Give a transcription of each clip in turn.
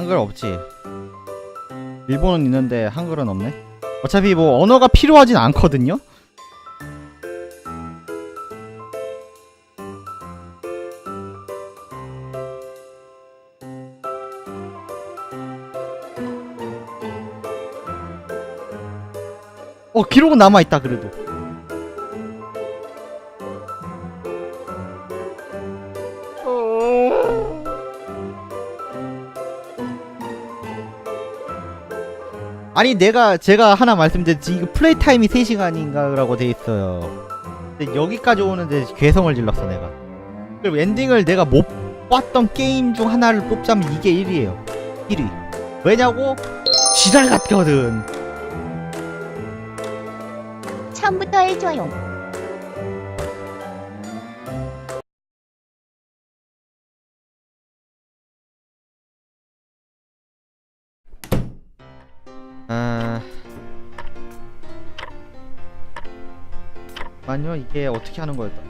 한글 없지. 일본은 있는데 한글은 없네. 어차피 뭐 언어가 필요하진 않거든요. 어 기록은 남아 있다 그래도. 아니 내가 제가 하나 말씀드렸지 플레이 타임이 3시간인가라고 돼 있어요. 근데 여기까지 오는데 괴성을 질렀어 내가. 그리고 엔딩을 내가 못 봤던 게임 중 하나를 뽑자면 이게 1위에요. 1위. 왜냐고? 지랄 같거든. 처음부터 해줘요. 아니요 이게 어떻게 하는 거였다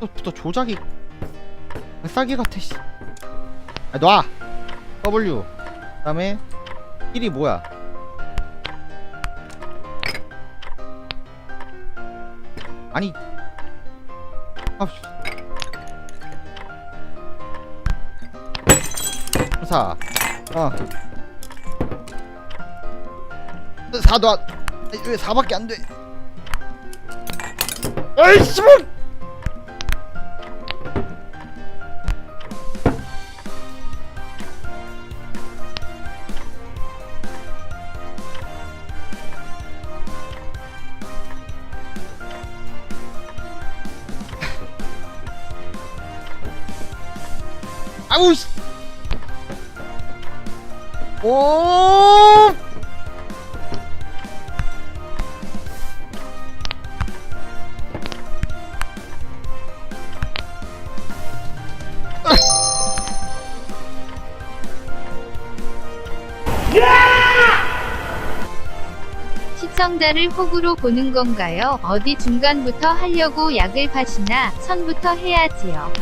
또, 또 조작이 싸기 같아 씨. 아, 놔! W 그 다음에 1이 뭐야 아니 아, 씨. 사. 어. 4도 안. 왜 4밖에 안 돼? 아이씨! 시청자를 호구로 보는 건가요? 어디 중간부터 하려고 약을 파시나 선부터 해야지요.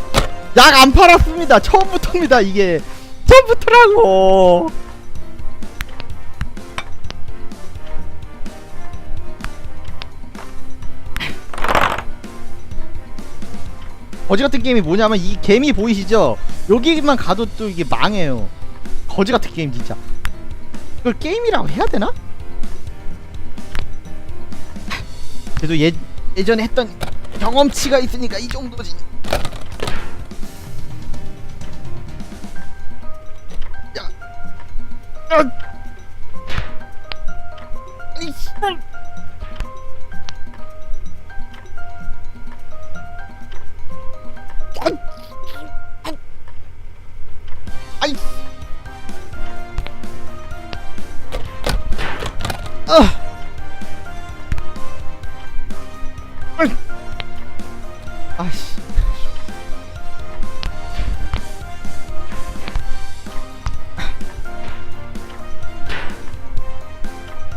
약 안 팔았습니다. 처음부터입니다. 이게 처음부터라고. 거지 같은 게임이 뭐냐면 이 개미 보이시죠? 여기만 가도 또 이게 망해요. 거지 같은 게임 진짜. 이걸 게임이라고 해야 되나? 그래도 예 예전에 했던 경험치가 있으니까 이 정도지. 야. 야.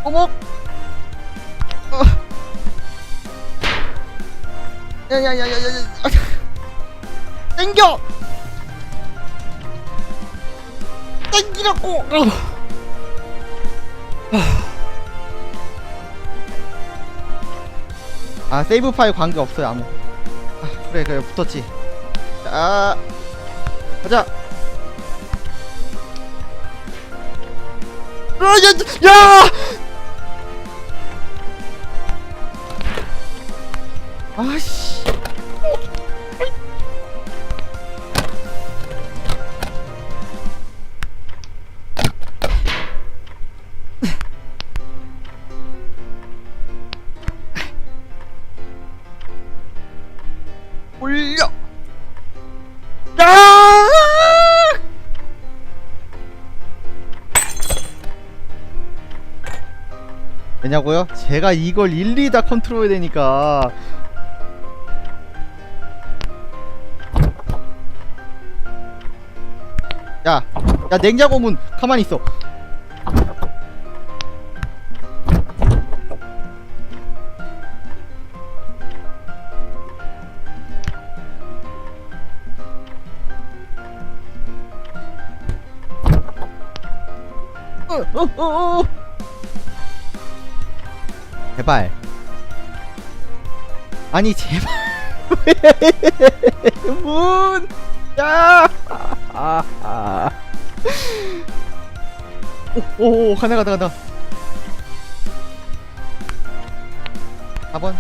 어머. 어. 야야야야야야. 아. 땡겨. 땡기라고. 어. 아 세이브 파일 관계 없어요 아무. 아, 그래 그래 붙었지. 자 가자. 아, 야, 야! 올려. 야! 왜냐고요? 제가 이걸 일일이 다 컨트롤 해야 되니까 야, 야 냉장고 문 가만히 있어. 제발. 아니 제발. 왜? 문. 야. 아, 아. 오, 간다, 간다, 간다. 4번.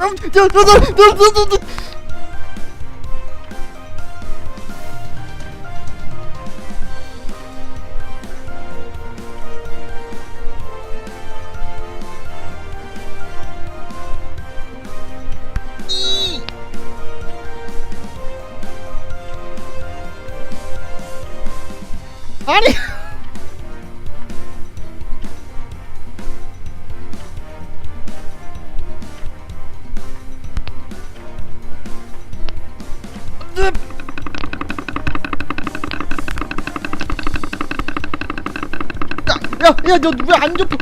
음, 저, 저, 저, 저, 저, 저, 야, 야, 야, 너 왜 안 접어?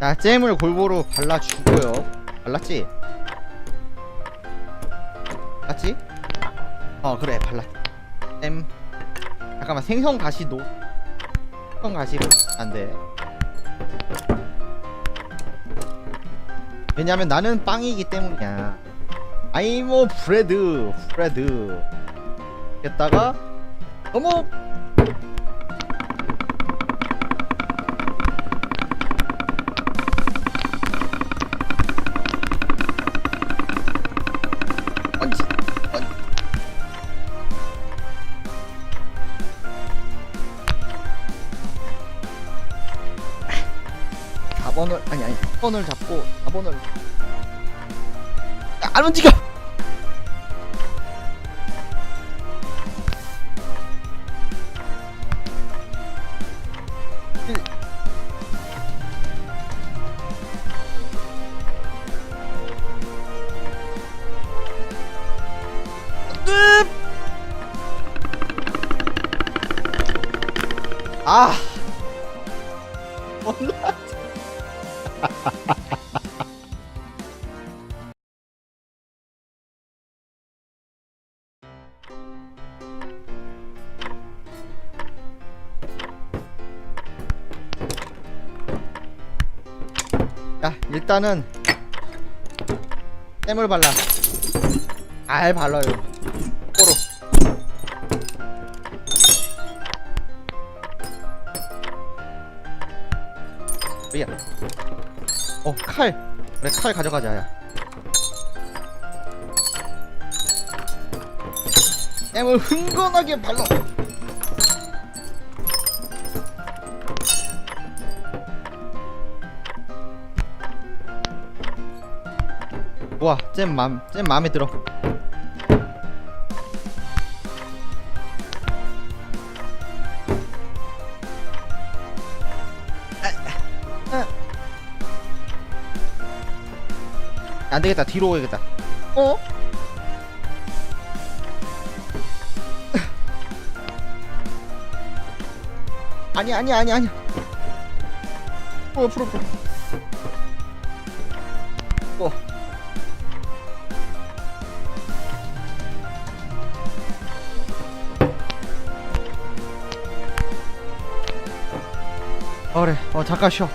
자, 잼을 골고루 발라주고요. 발랐지? 발랐지? 어, 그래, 발랐. 잼. 잠깐만, 생성 가시 노. 생성 가시를 안 돼. 왜냐면 나는 빵이기 때문이야. 아이모 브레드, 브레드. 했다가 어머 4번을 잡고 4번을 야, 안 움직여 일. 일단은 땜을 발라. 알 발라요. 꼬로. 뭐야. 어 칼. 그래 칼 가져가자 야? 땜을 흥건하게 발라 와, 잼 맘, 잼 마음에 들어. 안 되겠다. 뒤로 오야겠다. 어? 아니 아니 아니 아니. 풀어 풀어 풀어. 어. 어, 잠깐 쉬어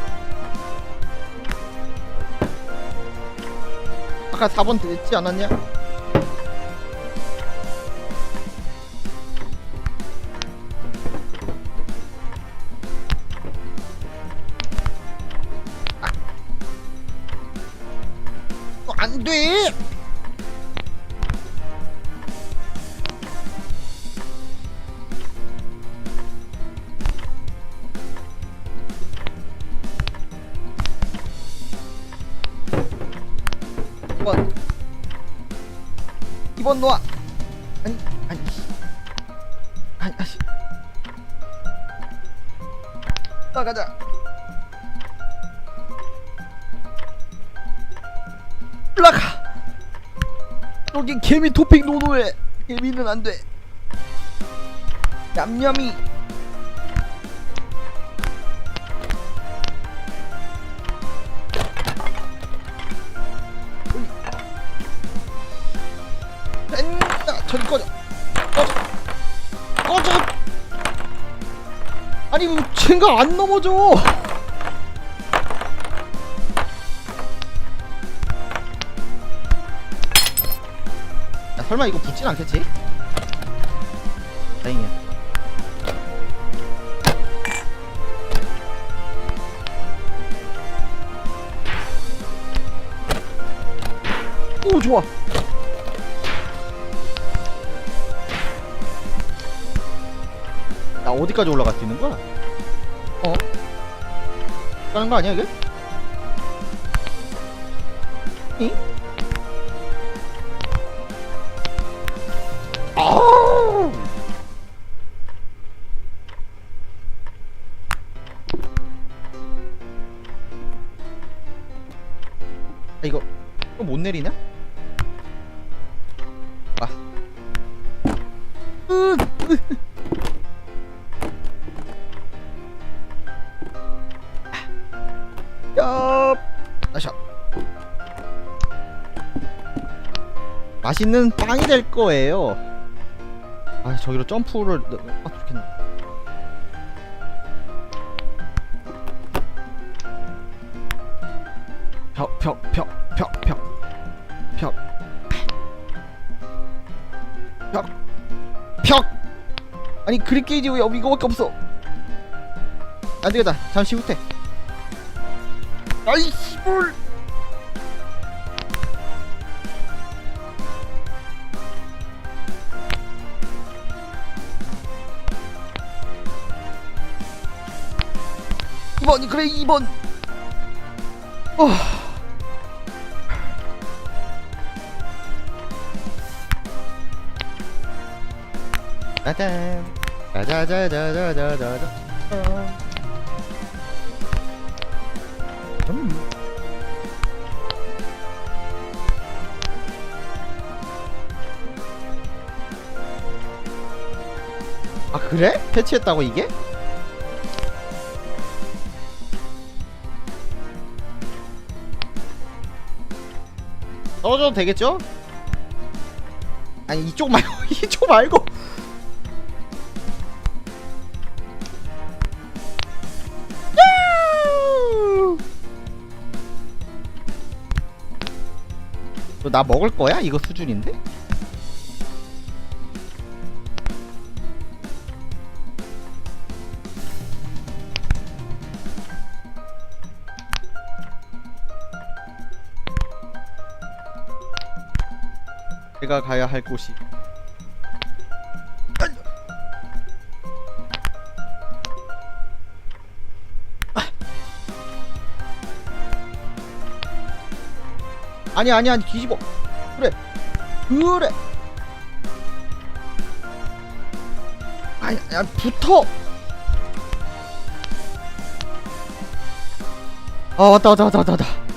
아까 4번 됐지 않았냐? 이번 놓아. 아니 아니. 아니 아니 나가자. 올라가 여기 개미 토핑 노노해 개미는 안돼. 냠냠이 아니 왜 쟤가 안 넘어져 야 설마 이거 붙진 않겠지? 어디까지 올라갈 수 있는 거야? 어? 가는 거 아니야 이게? 응? 아우! 아, 이거 이거 못 내리냐? 아. 으, 으. 맛있는 빵이 될 거예요. 아, 저기로 점프를 넣- 아, 좋겠네. 벽, 벽, 벽, 벽, 벽, 벽, 벽, 벽. 아니 그립 게이지 왜 이거밖에 없어? 안 되겠다. 잠시 후퇴. 아이씨 뭘 이번 그래 2번 어. 짜잔 짜자자자자자자 음. 아 그래? 패치했다고 이게? 떨어져도 되겠죠? 아니 이쪽 말고 이쪽 말고 야우! 너나 먹을 거야? 이거 수준인데? 제가 가야 할 곳이. 아니 아니 아니 뒤집어. 그래 그래. 아니 야 붙어. 아 왔다 왔다 왔다 왔다 왔다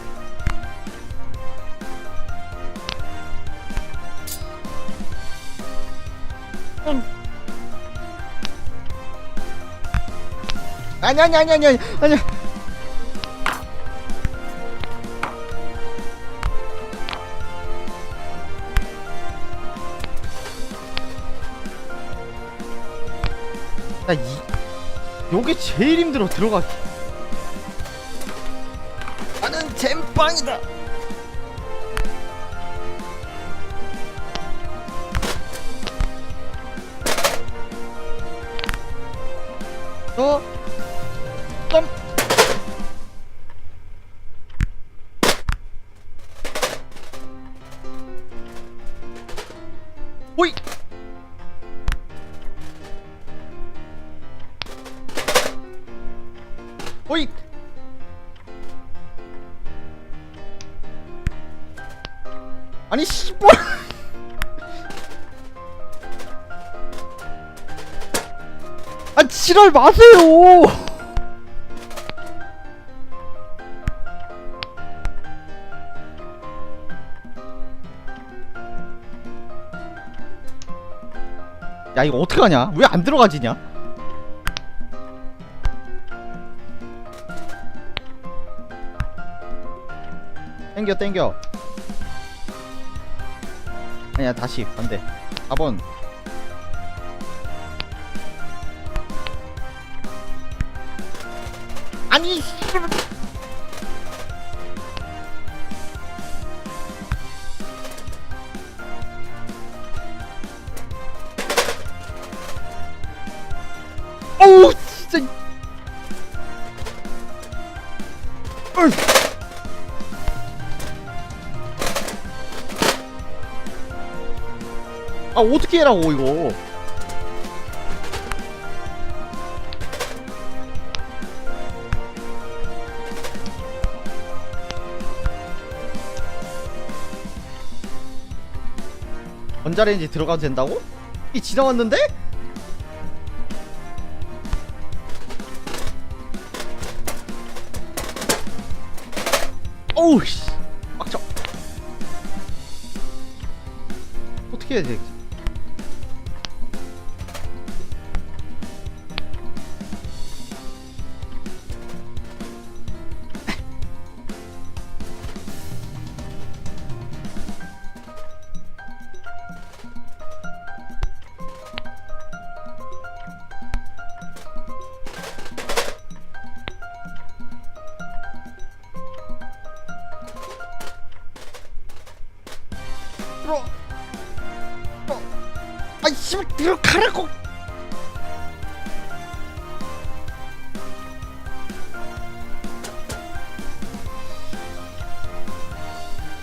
아니 아니 아니 아니 아니 아니. 나 이 요게 제일 힘들어 들어가기. 나는 잼빵이다 지랄 마세요. 야 이거 어떡하냐? 왜 안 들어가지냐? 땡겨 땡겨 아니야 다시 안돼 4번 아니. 어우 진짜 어이. 아 어떻게 해라고 이거 전자레인지 들어가도 된다고? 이 지나왔는데? 들어. 어. 아이 씨발 들어가라고.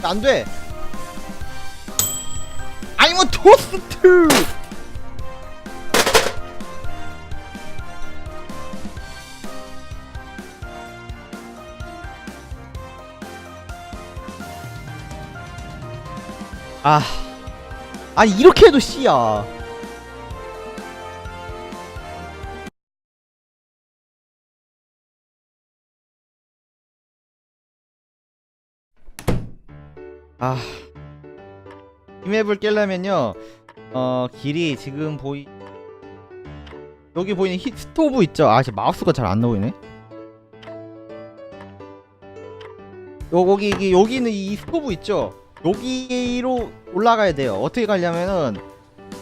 안 돼. 아니 뭐 토스트 아 아니 이렇게 해도 C야 아, 이 맵을 깨려면요, 어, 길이 지금 보이, 여기 보이는 히, 스토브 있죠? 아, 지금 마우스가 잘 안 나오네. 요, 여기, 여기 있는 이 스토브 있죠? 여기로 올라가야 돼요. 어떻게 가려면은,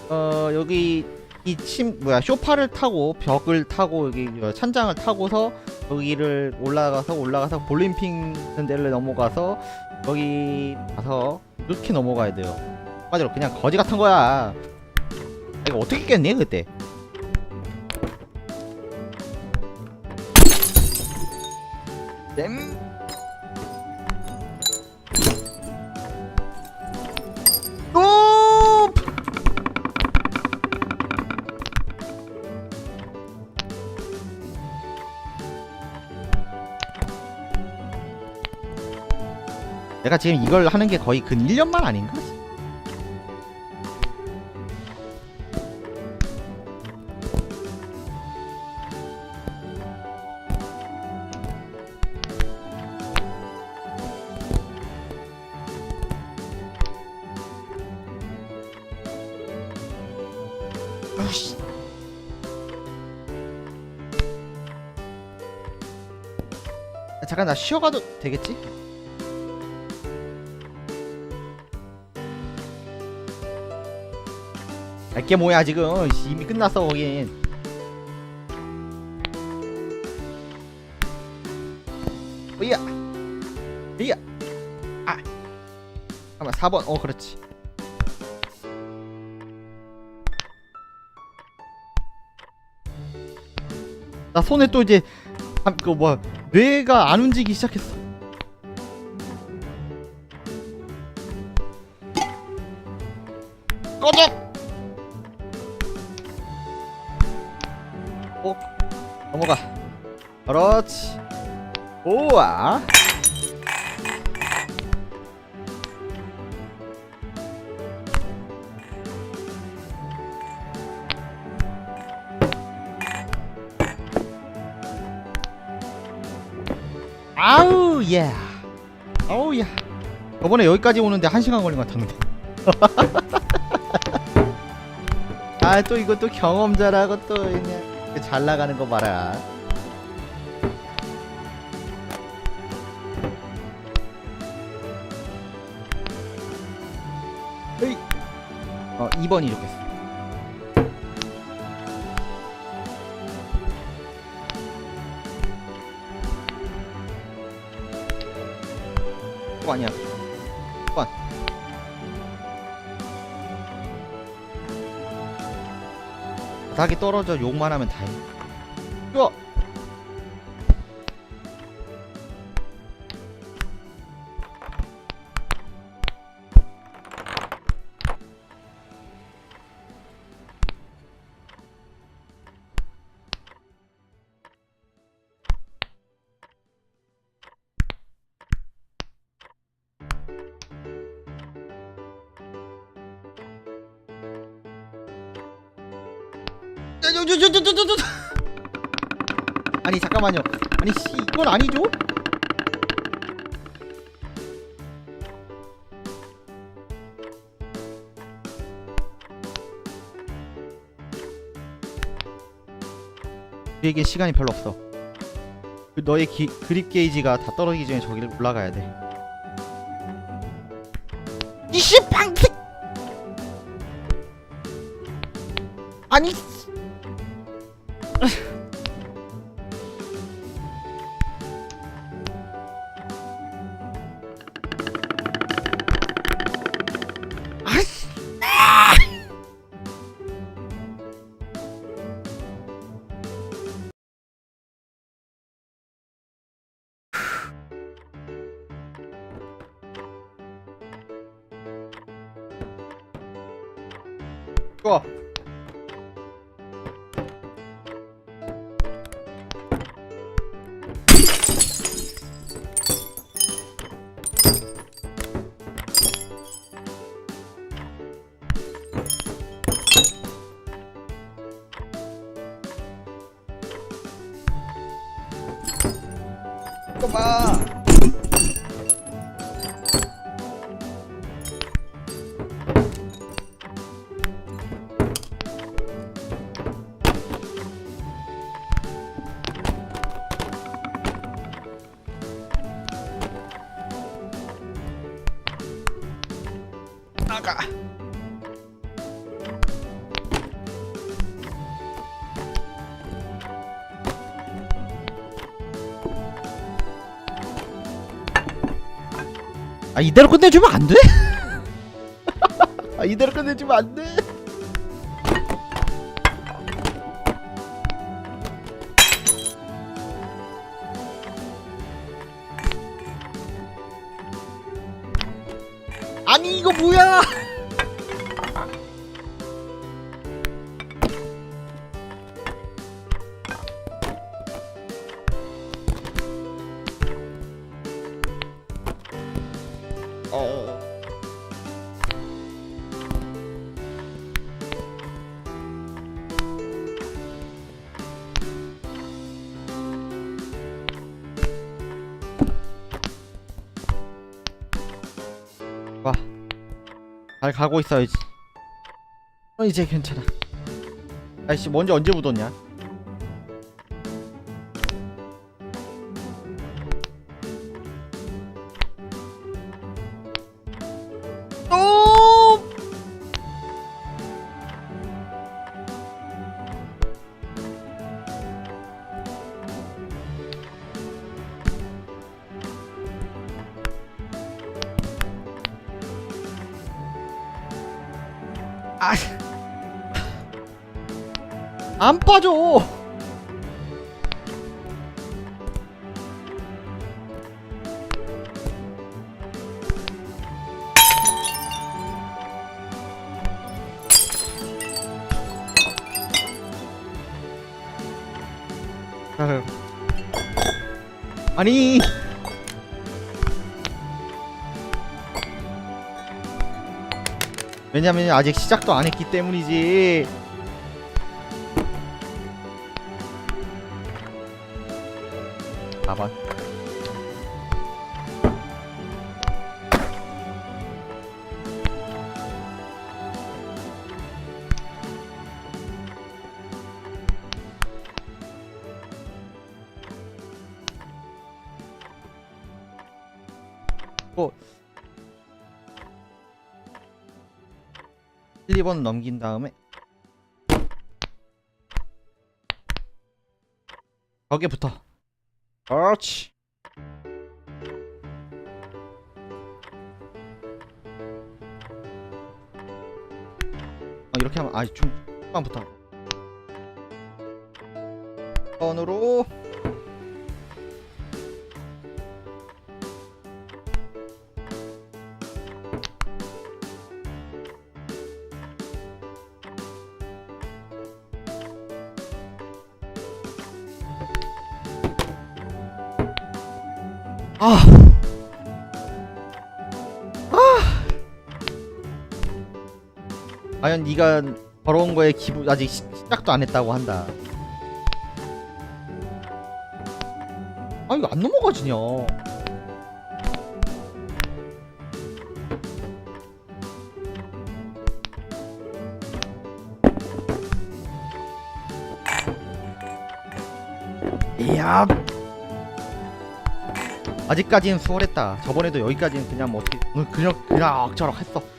어, 여기, 이 침, 뭐야, 쇼파를 타고, 벽을 타고, 여기, 어, 천장을 타고서, 여기를 올라가서, 올라가서, 볼림핑 있는 데를 넘어가서, 여기 가서 이렇게 넘어가야 돼요. 맞아요. 그냥 거지 같은 거야. 이거 어떻게 깼니 그때? 땜. 내가 지금 이걸 하는 게 거의 근 1년만 아닌가? 아씨. 아, 잠깐 나 쉬어가도 되겠지? 알게 뭐야 지금? 씨, 이미 끝났어 거긴. 어이야. 어이야. 아. 잠깐만 4번. 어 그렇지. 나 손에 또 이제 아, 그 뭐야. 뇌가 안 움직이기 시작했어. 어 넘어가. 그렇지. 좋아. 아우 예. 아우 야. 저번에 여기까지 오는데 한 시간 걸린 것 같았는데. 아또또 경험자라고 또 그냥 잘 나가는 거 봐라. 에이. 어 2번이 이렇게 했어. 또 아니야. 바닥에 떨어져 욕만 하면 다행. 이거. 잠깐만요. 아니 씨 이건 아니죠? 우리에게 시간이 별로 없어. 그 너의 기, 그립 게이지가 다 떨어지기 전에 저기를 올라가야 돼. 이씨 방패! 아니 봐. 아 이대로 끝내주면 안 돼? 아 이대로 끝내주면 안 돼? 잘 가고 있어야지. 어 이제 괜찮아. 아이씨 먼지 언제 묻었냐? 아, 안 빠져. 아니. 왜냐면 아직 시작도 안 했기 때문이지. 봐봐. 뭐 1, 2번 넘긴 다음에 벽에 붙어. 그렇지. 어, 이렇게 하면 아좀 조금만 붙어. 번으로 네가 벌어온 거에 기분 아직 시, 시작도 안 했다고 한다. 아 이거 안 넘어가지냐? 이야. 아직까지는 수월했다. 저번에도 여기까지는 그냥 뭐 그냥 그냥 억저럭 했어.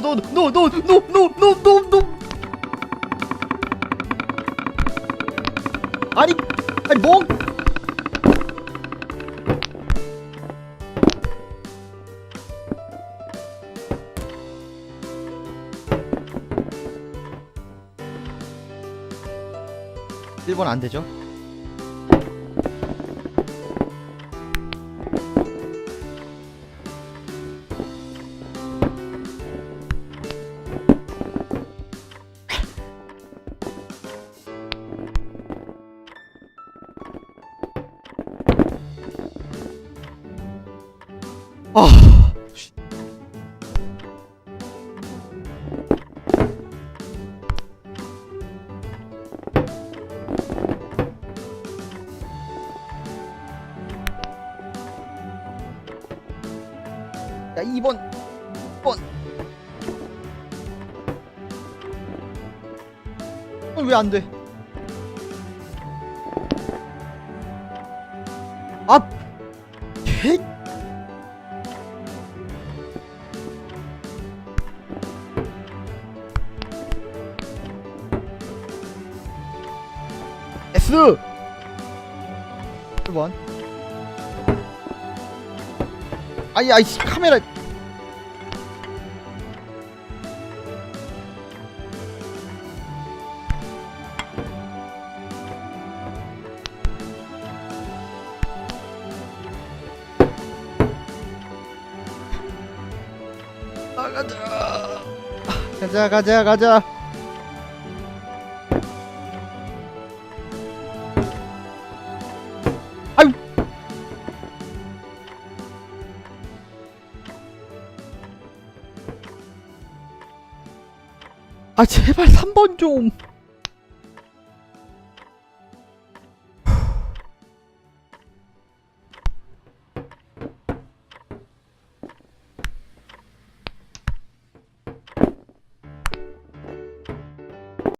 노노노노노노노노노 아니 아니 뭐 일본 안 되죠? 아, 씨. 야 2번 2번 어, 왜 안 돼 1번. 아이 아이 씨, 카메라. 나가자 가자 가자 아 제발 3번 좀